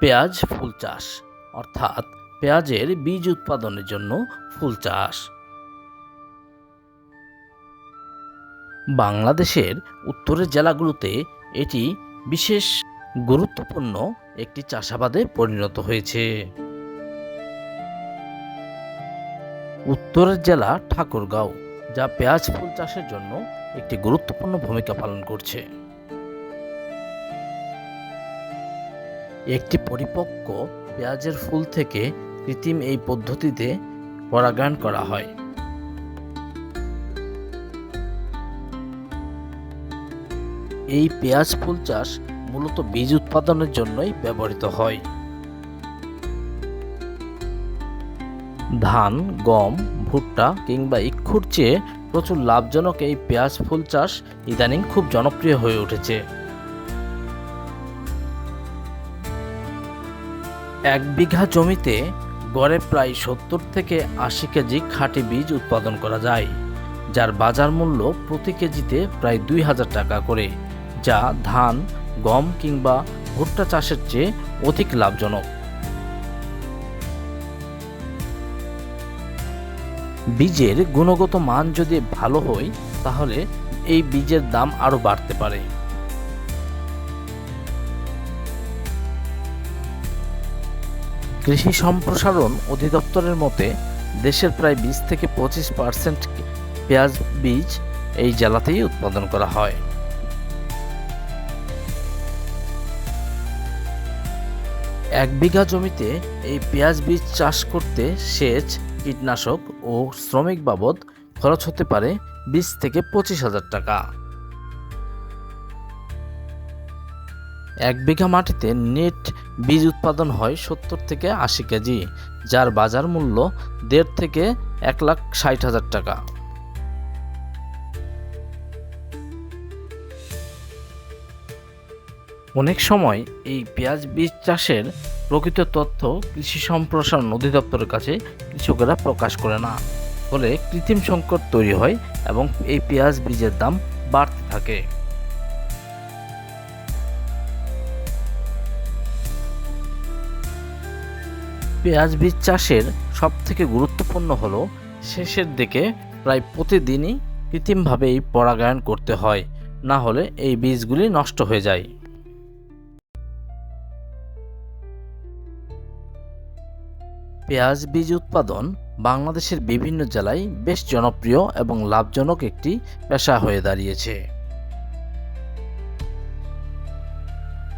পেঁয়াজ ফুল চাষ, অর্থাৎ পেঁয়াজের বীজ উৎপাদনের জন্য ফুল চাষ। বাংলাদেশের উত্তরের জেলাগুলোতে এটি বিশেষ গুরুত্বপূর্ণ একটি চাষাবাদে পরিণত হয়েছে। উত্তরের জেলা ঠাকুরগাঁও, যা পেঁয়াজ ফুল চাষের জন্য একটি গুরুত্বপূর্ণ ভূমিকা পালন করছে। একটি পরিপক্ক পেঁয়াজের ফুল থেকে কৃত্রিম এই পদ্ধতিতে পরাগায়ন করা হয়। এই পেঁয়াজ ফুল চাষ মূলত বীজ উৎপাদনের জন্যই ব্যবহৃত হয়। ধান, গম, ভুট্টা কিংবা ইক্ষুর চেয়ে প্রচুর লাভজনক এই পেঁয়াজ ফুল চাষ ইদানিং খুব জনপ্রিয় হয়ে উঠেছে। এক বিঘা জমিতে গড়ে প্রায় সত্তর থেকে আশি কেজি খাঁটি বীজ উৎপাদন করা যায়, যার বাজার মূল্য প্রতি কেজিতে প্রায় দুই হাজার টাকা করে, যা ধান, গম কিংবা ভুট্টা চাষের চেয়ে অধিক লাভজনক। বীজের গুণগত মান যদি ভালো হয়, তাহলে এই বীজের দাম আরও বাড়তে পারে। কৃষি সম্প্রসারণ অধিদপ্তরের মতে, দেশের প্রায় বিশ থেকে পঁচিশ পার্সেন্ট পেঁয়াজ বীজ এই জেলাতেই উৎপাদন করা হয়। এক বিঘা জমিতে এই পেঁয়াজ বীজ চাষ করতে সেচ, কীটনাশক ও শ্রমিক বাবদ খরচ হতে পারে বিশ থেকে পঁচিশ হাজার টাকা। এক বিঘা মাটিতে নেট বীজ উৎপাদন হয় সত্তর থেকে আশি কেজি, যার বাজার মূল্য দেড় থেকে এক লাখ ষাট হাজার টাকা। অনেক সময় এই পেঁয়াজ বীজ চাষের প্রকৃত তথ্য কৃষি সম্প্রসারণ অধিদপ্তরের কাছে কৃষকেরা প্রকাশ করে না। ফলে কৃত্রিম সংকট তৈরি হয় এবং এই পেঁয়াজ বীজের দাম বাড়তে থাকে। পেঁয়াজ বীজ চাষের সবথেকে গুরুত্বপূর্ণ হলো শেষের দিকে প্রায় প্রতিদিনই কৃত্রিমভাবে এই পরাগায়ন করতে হয়, না হলে এই বীজগুলি নষ্ট হয়ে যায়। পেঁয়াজ বীজ উৎপাদন বাংলাদেশের বিভিন্ন জেলায় বেশ জনপ্রিয় এবং লাভজনক একটি পেশা হয়ে দাঁড়িয়েছে।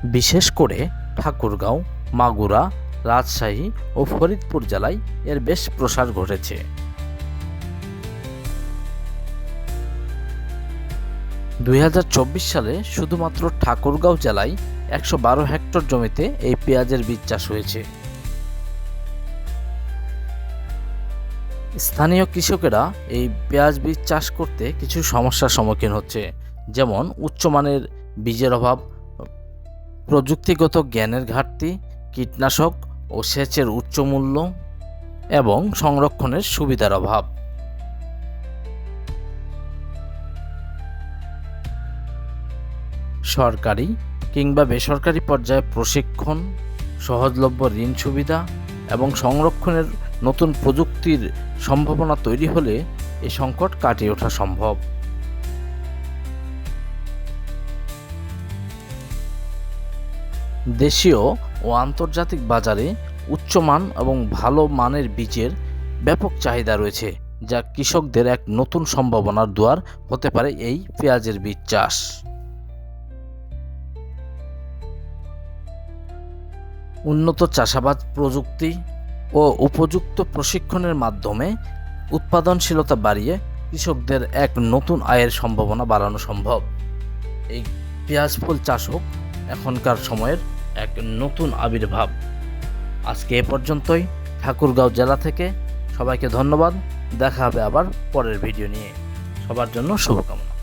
বিশেষ করে ঠাকুরগাঁও, মাগুরা রাজশাহী ও ফরিদপুর জেলায় এর বেশ প্রসার ঘটেছে। দু হাজার চব্বিশ সালে শুধুমাত্র ঠাকুরগাঁও জেলায় একশো বারো হেক্টর জমিতে এই পেঁয়াজের বীজ চাষ হয়েছে। স্থানীয় কৃষকেরা এই পেঁয়াজ বীজ চাষ করতে কিছু সমস্যার সম্মুখীন হচ্ছে, যেমন উচ্চমানের বীজের অভাব, প্রযুক্তিগত জ্ঞানের ঘাটতি, কীটনাশক ও সেচের উচ্চ মূল্য এবং সংরক্ষণের সুবিধার অভাব। সরকারি কিংবা বেসরকারি পর্যায়ে প্রশিক্ষণ, সহজলভ্য ঋণ সুবিধা এবং সংরক্ষণের নতুন প্রযুক্তির সম্ভাবনা তৈরি হলে এ সংকট কাটিয়ে ওঠা সম্ভব। দেশীয় ও আন্তর্জাতিক বাজারে উচ্চমান এবং ভালো মানের বীজের ব্যাপক চাহিদা রয়েছে, যা কৃষকদের এক নতুন সম্ভাবনার দুয়ার হতে পারে এই পেঁয়াজের বীজ চাষ। উন্নত চাষাবাদ প্রযুক্তি ও উপযুক্ত প্রশিক্ষণের মাধ্যমে উৎপাদনশীলতা বাড়িয়ে কৃষকদের এক নতুন আয়ের সম্ভাবনা বাড়ানো সম্ভব। এই পেঁয়াজ ফুল চাষও এখনকার সময়ের এক নতুন আবির্ভাব। আজকে এ পর্যন্তই। ঠাকুরগাঁও জেলা থেকে সবাইকে ধন্যবাদ। দেখা হবে আবার পরের ভিডিও নিয়ে। সবার জন্য শুভকামনা।